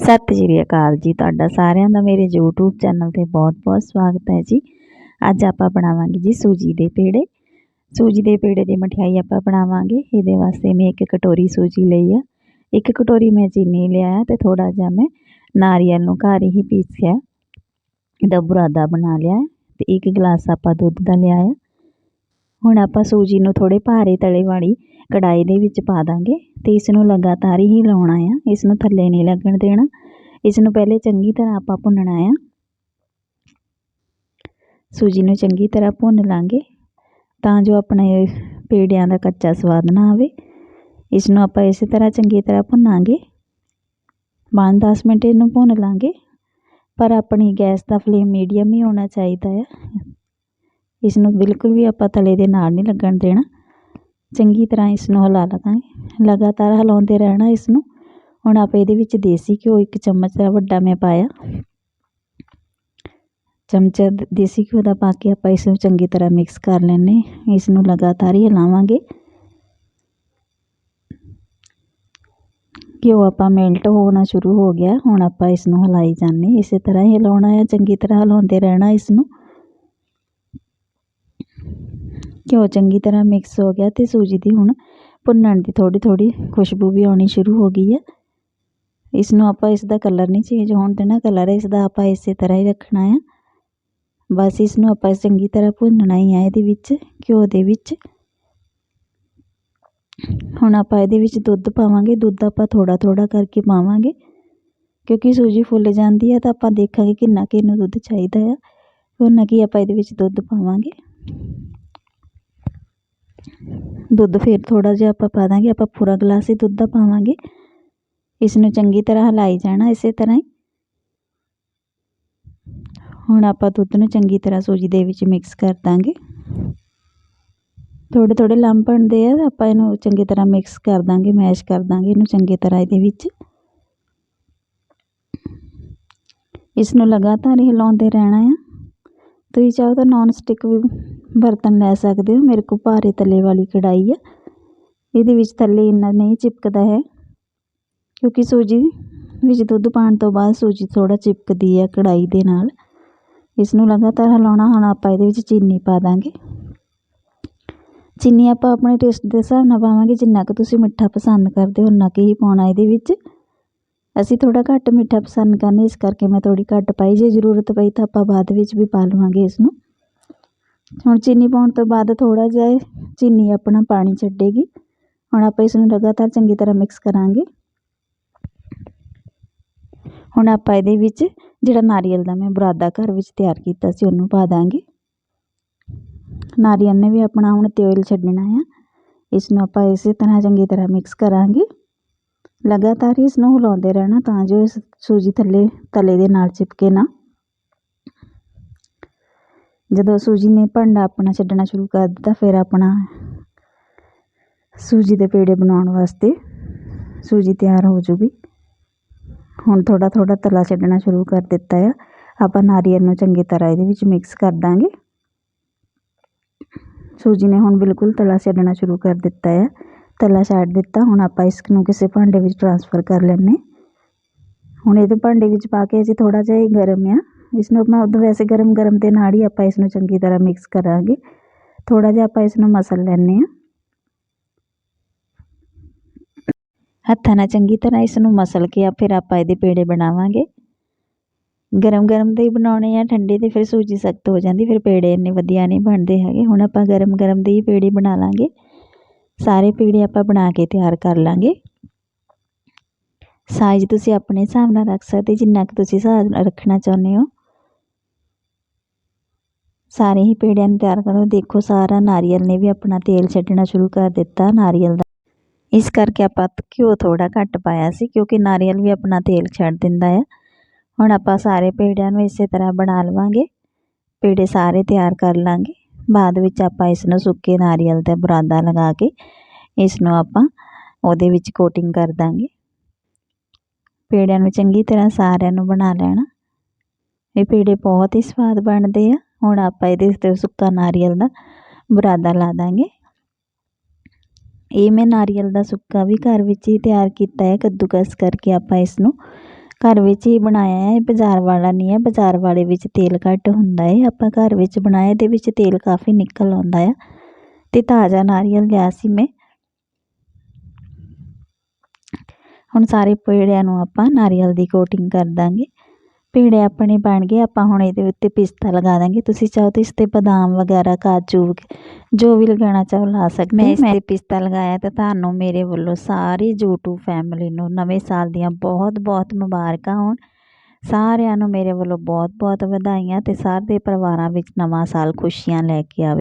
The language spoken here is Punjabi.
ਸਤਿ ਸ਼੍ਰੀ ਅਕਾਲ ਜੀ। ਤੁਹਾਡਾ ਸਾਰਿਆਂ ਦਾ ਮੇਰੇ YouTube ਚੈਨਲ ਤੇ ਬਹੁਤ-ਬਹੁਤ ਸਵਾਗਤ ਹੈ ਜੀ। ਅੱਜ ਆਪਾਂ ਬਣਾਵਾਂਗੇ ਜੀ ਸੂਜੀ ਦੇ ਪੇੜੇ। ਸੂਜੀ ਦੇ ਪੇੜੇ ਦੀ ਮਠਿਆਈ ਆਪਾਂ ਬਣਾਵਾਂਗੇ। ਇਹਦੇ ਵਾਸਤੇ ਮੈਂ ਇੱਕ ਕਟੋਰੀ ਸੂਜੀ ਲਈ ਆ। ਇੱਕ ਕਟੋਰੀ ਮੈਂ ਚੀਨੀ ਲਿਆ ਤੇ ਥੋੜਾ ਜਿਹਾ ਮੈਂ ਨਾਰੀਅਲ ਨੂੰ ਘਰ ਹੀ ਪੀਸਿਆ। ਇਹਦਾ ਬੁਰਾਦਾ ਬਣਾ ਲਿਆ ਤੇ ਇੱਕ ਗਲਾਸ ਆਪਾਂ ਦੁੱਧ ਦਾ ਲਿਆ ਆ। ਹੁਣ ਆਪਾਂ ਸੂਜੀ ਨੂੰ ਥੋੜੇ ਭਾਰੇ ਤਲੇ ਵਾਲੀ ਕੜਾਈ ਦੇ ਵਿੱਚ ਪਾ ਦਾਂਗੇ ਤੇ ਇਸ ਨੂੰ ਲਗਾਤਾਰ ਹੀ ਲਾਉਣਾ ਆ। ਇਸ ਨੂੰ ਥੱਲੇ ਨਹੀਂ ਲੱਗਣ ਦੇਣਾ। ਇਸ ਨੂੰ ਪਹਿਲੇ ਚੰਗੀ ਤਰ੍ਹਾਂ ਆਪਾਂ ਭੁੰਨਣਾ ਆ। ਸੂਜੀ ਨੂੰ ਚੰਗੀ ਤਰ੍ਹਾਂ ਭੁੰਨ ਲਾਂਗੇ ਤਾਂ ਜੋ ਆਪਣੇ ਪੇੜਿਆਂ ਦਾ ਕੱਚਾ ਸਵਾਦ ਨਾ ਆਵੇ। ਇਸ ਨੂੰ ਆਪਾਂ ਇਸੇ ਤਰ੍ਹਾਂ ਚੰਗੀ ਤਰ੍ਹਾਂ ਭੁੰਨਾਂਗੇ। 5-10 ਮਿੰਟ ਇਹਨੂੰ ਭੁੰਨ ਲਾਂਗੇ। ਪਰ ਆਪਣੀ ਗੈਸ ਦਾ ਫਲੇਮ ਮੀਡੀਅਮ ਹੀ ਹੋਣਾ ਚਾਹੀਦਾ ਹੈ ਇਸ ਨੂੰ ਬਿਲਕੁਲ ਵੀ ਆਪਾਂ ਤਲੇ ਦੇ ਨਾਲ ਨਹੀਂ ਲੱਗਣ ਦੇਣਾ। ਚੰਗੀ ਤਰ੍ਹਾਂ ਇਸ ਨੂੰ ਹਿਲਾ ਲਵਾਂਗੇ। ਲਗਾਤਾਰ ਹਿਲਾਉਂਦੇ ਰਹਿਣਾ ਇਸ ਨੂੰ ਹੁਣ ਆਪਾਂ ਇਹਦੇ ਵਿੱਚ ਦੇਸੀ ਘਿਓ ਇੱਕ ਚਮਚ ਦਾ ਵੱਡਾ ਮੈਂ ਪਾਇਆ। ਚਮਚਾ ਦੇਸੀ ਘਿਓ ਦਾ ਪਾ ਕੇ ਆਪਾਂ ਇਸ ਨੂੰ ਚੰਗੀ ਤਰ੍ਹਾਂ ਮਿਕਸ ਕਰ ਲੈਣੇ ਇਸ ਨੂੰ ਲਗਾਤਾਰ ਹੀ ਹਿਲਾਵਾਂਗੇ। ਘਿਓ ਆਪਾਂ ਮੈਲਟ ਹੋਣਾ ਸ਼ੁਰੂ ਹੋ ਗਿਆ। ਹੁਣ ਆਪਾਂ ਇਸ ਨੂੰ ਹਿਲਾਈ ਜਾਂਦੇ ਇਸੇ ਤਰ੍ਹਾਂ ਹੀ ਹਿਲਾਉਣਾ ਹੈ। ਚੰਗੀ ਤਰ੍ਹਾਂ ਹਿਲਾਉਂਦੇ ਰਹਿਣਾ ਇਸ ਨੂੰ ਘਿਓ ਚੰਗੀ ਤਰ੍ਹਾਂ ਮਿਕਸ ਹੋ ਗਿਆ ਤੇ ਸੂਜੀ ਦੀ ਹੁਣ ਭੁੰਨਣ ਦੀ ਥੋੜੀ ਥੋੜੀ ਖੁਸ਼ਬੂ ਵੀ ਆਉਣੀ ਸ਼ੁਰੂ ਹੋ ਗਈ ਹੈ ਇਸ ਨੂੰ ਆਪਾਂ ਇਸ ਦਾ ਕਲਰ ਨਹੀਂ ਚੇਂਜ ਹੋਣ ਦੇਣਾ ਕਲਰ ਇਸ ਦਾ ਆਪਾਂ ਇਸੇ ਤਰ੍ਹਾਂ ਹੀ ਰੱਖਣਾ ਹੈ ਬਸ ਇਸ ਨੂੰ ਆਪਾਂ ਚੰਗੀ ਤਰ੍ਹਾਂ ਭੁੰਨਣਾ ਹੀ ਹੈ ਇਹਦੇ ਵਿੱਚ, ਘਿਓ ਦੇ ਵਿੱਚ। ਹੁਣ ਆਪਾਂ ਇਹਦੇ ਵਿੱਚ ਦੁੱਧ ਪਾਵਾਂਗੇ, ਦੁੱਧ ਆਪਾਂ ਥੋੜਾ ਥੋੜਾ ਕਰਕੇ ਪਾਵਾਂਗੇ। ਕਿਉਂਕਿ ਸੂਜੀ ਫੁੱਲ ਜਾਂਦੀ ਹੈ ਤਾਂ ਆਪਾਂ ਦੇਖਾਂਗੇ ਕਿੰਨਾ ਕਿ ਇਹਨੂੰ ਦੁੱਧ ਚਾਹੀਦਾ ਆ। ਉਹਨਾਂ ਕੀ ਆਪਾਂ ਇਹਦੇ ਵਿੱਚ ਦੁੱਧ ਪਾਵਾਂਗੇ। ਦੁੱਧ ਫਿਰ ਥੋੜਾ ਜਿਹਾ ਆਪਾਂ ਪਾ ਦਾਂਗੇ, ਆਪਾਂ ਪੂਰਾ ਗਲਾਸ ਹੀ ਦੁੱਧ ਦਾ ਪਾਵਾਂਗੇ। ਇਸ ਨੂੰ ਚੰਗੀ ਤਰ੍ਹਾਂ ਹਿਲਾਈ ਜਾਣਾ ਇਸੇ ਤਰ੍ਹਾਂ ਹੀ। ਹੁਣ ਆਪਾਂ ਦੁੱਧ ਨੂੰ ਚੰਗੀ ਤਰ੍ਹਾਂ ਸੂਜੀ ਦੇ ਵਿੱਚ ਮਿਕਸ ਕਰ ਦਾਂਗੇ। ਥੋੜੇ ਥੋੜੇ ਲੰਪ ਬਣਦੇ ਆ, ਆਪਾਂ ਇਹਨੂੰ ਚੰਗੀ ਤਰ੍ਹਾਂ ਮਿਕਸ ਕਰ ਦਾਂਗੇ ਮੈਸ਼ ਕਰ ਦਾਂਗੇ ਇਹਨੂੰ ਚੰਗੀ ਤਰ੍ਹਾਂ ਇਹਦੇ ਵਿੱਚ। ਇਸ ਨੂੰ ਲਗਾਤਾਰ ਹਿਲਾਉਂਦੇ ਰਹਿਣਾ ਆ। ਤੁਸੀਂ ਚਾਹੋ ਤਾਂ ਨੌਨ ਸਟਿਕ ਵੀ ਬਰਤਨ ਲੈ ਸਕਦੇ ਹੋ। ਮੇਰੇ ਕੋਲ ਭਾਰੇ ਤਲੇ ਵਾਲੀ ਕੜਾਈ ਆ। ਇਹਦੇ ਵਿੱਚ ਥੱਲੇ ਇੰਨਾ ਨਹੀਂ ਚਿਪਕਦਾ ਹੈ, ਕਿਉਂਕਿ ਸੂਜੀ ਵਿੱਚ ਦੁੱਧ ਪਾਉਣ ਤੋਂ ਬਾਅਦ ਸੂਜੀ ਥੋੜਾ ਚਿਪਕਦੀ ਹੈ ਕੜਾਈ ਦੇ ਨਾਲ। ਇਸ ਨੂੰ ਲਗਾਤਾਰ ਹਿਲਾਉਣਾ, ਹੁਣ ਆਪਾਂ ਇਹਦੇ ਵਿੱਚ ਚੀਨੀ ਪਾ ਦਾਂਗੇ। ਚੀਨੀ ਆਪਾਂ ਆਪਣੇ ਟੇਸਟ ਦੇ ਹਿਸਾਬ ਨਾਲ ਪਾਵਾਂਗੇ। ਜਿੰਨਾ ਕੁ ਤੁਸੀਂ ਮਿੱਠਾ ਪਸੰਦ ਕਰਦੇ ਹੋ, ਉਨਾ ਕੁ ਹੀ ਪਾਉਣਾ ਇਹਦੇ ਵਿੱਚ। ਅਸੀਂ ਥੋੜਾ ਘੱਟ ਮਿੱਠਾ ਪਸੰਦ ਕਰਨੇ, ਇਸ ਕਰਕੇ ਮੈਂ ਥੋੜੀ ਘੱਟ ਪਾਈ। ਜੇ ਜ਼ਰੂਰਤ ਪਈ ਤਾਂ ਆਪਾਂ ਬਾਅਦ ਵਿੱਚ ਵੀ ਪਾ ਲਵਾਂਗੇ ਇਸ ਨੂੰ ਹੁਣ ਚੀਨੀ ਪਾਉਣ ਤੋਂ ਬਾਅਦ ਥੋੜਾ ਜਿਹਾ ਚੀਨੀ ਆਪਣਾ ਪਾਣੀ ਛੱਡੇਗੀ। ਹੁਣ ਆਪਾਂ ਇਸ ਨੂੰ ਲਗਾਤਾਰ ਚੰਗੀ ਤਰ੍ਹਾਂ ਮਿਕਸ ਕਰਾਂਗੇ। ਹੁਣ ਆਪਾਂ ਇਹਦੇ ਵਿੱਚ ਜਿਹੜਾ ਨਾਰੀਅਲ ਦਾ ਮੈਂ ਬਰਾਦਾ ਘਰ ਵਿੱਚ ਤਿਆਰ ਕੀਤਾ ਸੀ, ਉਹਨੂੰ ਪਾ ਦਾਂਗੇ। ਨਾਰੀਅਲ ਨੇ ਵੀ ਆਪਣਾ ਹੁਣ ਤੇਲ ਛੱਡਣਾ ਆ। ਇਸ ਨੂੰ ਆਪਾਂ ਇਸੇ ਤਰ੍ਹਾਂ ਚੰਗੀ ਤਰ੍ਹਾਂ ਮਿਕਸ ਕਰਾਂਗੇ। ਲਗਾਤਾਰ ਇਸ ਨੂੰ ਹਿਲਾਉਂਦੇ ਰਹਿਣਾ ਤਾਂ ਜੋ ਇਸ ਸੂਜੀ ਥੱਲੇ, ਤਲੇ ਦੇ ਨਾਲ ਚਿਪਕੇ ਨਾ। ਜਦੋਂ ਸੂਜੀ ਨੇ ਭਾਂਡਾ ਆਪਣਾ ਛੱਡਣਾ ਸ਼ੁਰੂ ਕਰ ਦਿੱਤਾ, ਫਿਰ ਆਪਣਾ ਸੂਜੀ ਦੇ ਪੇੜੇ ਬਣਾਉਣ ਵਾਸਤੇ ਸੂਜੀ ਤਿਆਰ ਹੋ ਜੂਗੀ। ਹੁਣ ਥੋੜਾ ਥੋੜਾ ਤਲਾ ਛੱਡਣਾ ਸ਼ੁਰੂ ਕਰ ਦਿੱਤਾ ਆ। ਆਪਾਂ ਨਾਰੀਅਲ ਨੂੰ ਚੰਗੀ ਤਰ੍ਹਾਂ ਇਹਦੇ ਵਿੱਚ ਮਿਕਸ ਕਰ ਦਾਂਗੇ। ਸੂਜੀ ਨੇ ਹੁਣ ਬਿਲਕੁਲ ਤਲਾ ਛੱਡਣਾ ਸ਼ੁਰੂ ਕਰ ਦਿੱਤਾ ਹੈ ਤਲਾ ਛੱਡ ਦਿੱਤਾ, ਹੁਣ ਆਪਾਂ ਇਸ ਨੂੰ ਕਿਸੇ ਭਾਂਡੇ ਵਿੱਚ ਟ੍ਰਾਂਸਫਰ ਕਰ ਲੈਣੇ ਹੁਣ ਇਹਦੇ ਭਾਂਡੇ ਵਿੱਚ ਪਾ ਕੇ ਅਸੀਂ ਥੋੜਾ ਜਿਹਾ ਗਰਮ ਆ। ਇਸ ਨੂੰ ਆਪਣਾ ਉਦੋਂ ਵੈਸੇ ਗਰਮ ਗਰਮ ਦੇ ਨਾਲ ਹੀ ਆਪਾਂ ਇਸ ਨੂੰ ਚੰਗੀ ਤਰ੍ਹਾਂ ਮਿਕਸ ਕਰਾਂਗੇ ਥੋੜਾ ਜਿਹਾ ਆਪਾਂ ਇਸ ਨੂੰ ਮਸਲ ਲੈਣੇ ਆ ਹੱਥਾਂ ਨਾਲ ਚੰਗੀ ਤਰ੍ਹਾਂ ਇਸ ਨੂੰ ਮਸਲ ਕੇ ਫਿਰ ਆਪਾਂ ਇਹਦੇ ਪੇੜੇ ਬਣਾਵਾਂਗੇ ਗਰਮ ਗਰਮ ਦੇ ਹੀ ਬਣਾਉਣੇ ਆ ਠੰਡੇ ਦੇ ਫਿਰ ਸੂਜੀ ਸਖਤ ਹੋ ਜਾਂਦੀ ਫਿਰ ਪੇੜੇ ਇੰਨੇ ਵਧੀਆ ਨਹੀਂ ਬਣਦੇ ਹੈਗੇ ਹੁਣ ਆਪਾਂ ਗਰਮ ਗਰਮ ਦੇ ਹੀ ਪੇੜੇ ਬਣਾ ਲਾਂਗੇ ਸਾਰੇ ਪੇੜੇ ਆਪਾਂ ਬਣਾ ਕੇ ਤਿਆਰ ਕਰ ਲਾਂਗੇ ਸਾਈਜ਼ ਤੁਸੀਂ ਆਪਣੇ ਹਿਸਾਬ ਨਾਲ ਰੱਖ ਸਕਦੇ ਜਿੰਨਾ ਕੁ ਤੁਸੀਂ ਹਿਸਾਬ ਰੱਖਣਾ ਚਾਹੁੰਦੇ ਹੋ ਸਾਰੇ ਹੀ ਪੇੜਿਆਂ ਨੂੰ ਤਿਆਰ ਕਰੋ। ਦੇਖੋ, ਸਾਰਾ ਨਾਰੀਅਲ ਨੇ ਵੀ ਆਪਣਾ ਤੇਲ ਛੱਡਣਾ ਸ਼ੁਰੂ ਕਰ ਦਿੱਤਾ ਨਾਰੀਅਲ ਦਾ। ਇਸ ਕਰਕੇ ਆਪਾਂ ਘਿਓ ਥੋੜਾ ਘੱਟ ਪਾਇਆ ਸੀ, ਕਿਉਂਕਿ ਨਾਰੀਅਲ ਵੀ ਆਪਣਾ ਤੇਲ ਛੱਡ ਦਿੰਦਾ ਆ। ਹੁਣ ਆਪਾਂ ਸਾਰੇ ਪੇੜਿਆਂ ਨੂੰ ਇਸੇ ਤਰ੍ਹਾਂ ਬਣਾ ਲਵਾਂਗੇ। ਪੇੜੇ ਸਾਰੇ ਤਿਆਰ ਕਰ ਲਾਂਗੇ। ਬਾਅਦ ਵਿੱਚ ਆਪਾਂ ਇਸ ਨੂੰ ਸੁੱਕੇ ਨਾਰੀਅਲ ਦਾ ਬੁਰਾਦਾ ਲਗਾ ਕੇ ਇਸ ਨੂੰ ਆਪਾਂ ਉਹਦੇ ਵਿੱਚ ਕੋਟਿੰਗ ਕਰ ਦਾਂਗੇ। ਪੇੜਿਆਂ ਨੂੰ ਚੰਗੀ ਤਰ੍ਹਾਂ ਸਾਰਿਆਂ ਨੂੰ ਬਣਾ ਲੈਣਾ। ਇਹ ਪੇੜੇ ਬਹੁਤ ਹੀ ਸਵਾਦ ਬਣਦੇ ਆ। ਹੁਣ ਆਪਾਂ ਇਹਦੇ ਉੱਤੇ ਸੁੱਕਾ ਨਾਰੀਅਲ ਦਾ ਬਰਾਦਾ ਲਾ ਦਾਂਗੇ। ਇਹ ਮੈਂ ਨਾਰੀਅਲ ਦਾ ਸੁੱਕਾ ਵੀ ਘਰ ਵਿੱਚ ਹੀ ਤਿਆਰ ਕੀਤਾ ਹੈ, ਕੱਦੂਕਸ ਕਰਕੇ ਆਪਾਂ ਇਸ ਨੂੰ ਘਰ ਵਿੱਚ ਹੀ ਬਣਾਇਆ ਹੈ। ਇਹ ਬਾਜ਼ਾਰ ਵਾਲਾ ਨਹੀਂ ਹੈ, ਬਾਜ਼ਾਰ ਵਾਲੇ ਵਿੱਚ ਤੇਲ ਘੱਟ ਹੁੰਦਾ ਹੈ। ਆਪਾਂ ਘਰ ਵਿੱਚ ਬਣਾਇਆ, ਇਹਦੇ ਵਿੱਚ ਤੇਲ ਕਾਫੀ ਨਿਕਲ ਆਉਂਦਾ ਆ। ਤੇ ਤਾਜ਼ਾ ਨਾਰੀਅਲ ਲਿਆ ਸੀ ਮੈਂ। ਹੁਣ ਸਾਰੇ ਪੇੜਿਆਂ ਨੂੰ ਆਪਾਂ ਨਾਰੀਅਲ ਦੀ ਕੋਟਿੰਗ ਕਰ ਦਾਂਗੇ। ਪੇੜੇ ਆਪਣੇ ਬਣ ਗਏ ਆਪਾਂ ਹੁਣ ਇਹਦੇ ਉੱਤੇ ਪਿਸਤਾ ਲਗਾ ਦਾਂਗੇ। ਤੁਸੀਂ ਚਾਹੋ ਤਾਂ ਇਸ ਤੇ ਬਦਾਮ ਵਗੈਰਾ ਕਾਜੂ ਜੋ ਵੀ ਲਗਾਉਣਾ ਚਾਹੋ ਲਾ ਸਕਦੇ ਮੈਂ ਇਸ ਤੇ ਪਿਸਤਾ ਲਗਾਇਆ ਤਾਂ ਤੁਹਾਨੂੰ ਮੇਰੇ ਵੱਲੋਂ ਸਾਰੀ YouTube ਫੈਮਿਲੀ ਨੂੰ ਨਵੇਂ ਸਾਲ ਦੀਆਂ ਬਹੁਤ ਬਹੁਤ ਮੁਬਾਰਕਾਂ ਹੋਣ। ਸਾਰਿਆਂ ਨੂੰ ਮੇਰੇ ਵੱਲੋਂ ਬਹੁਤ ਬਹੁਤ ਵਧਾਈਆਂ ਤੇ ਸਾਰੇ ਪਰਿਵਾਰਾਂ ਵਿੱਚ ਨਵਾਂ ਸਾਲ ਖੁਸ਼ੀਆਂ ਲੈ ਕੇ ਆਵੇ।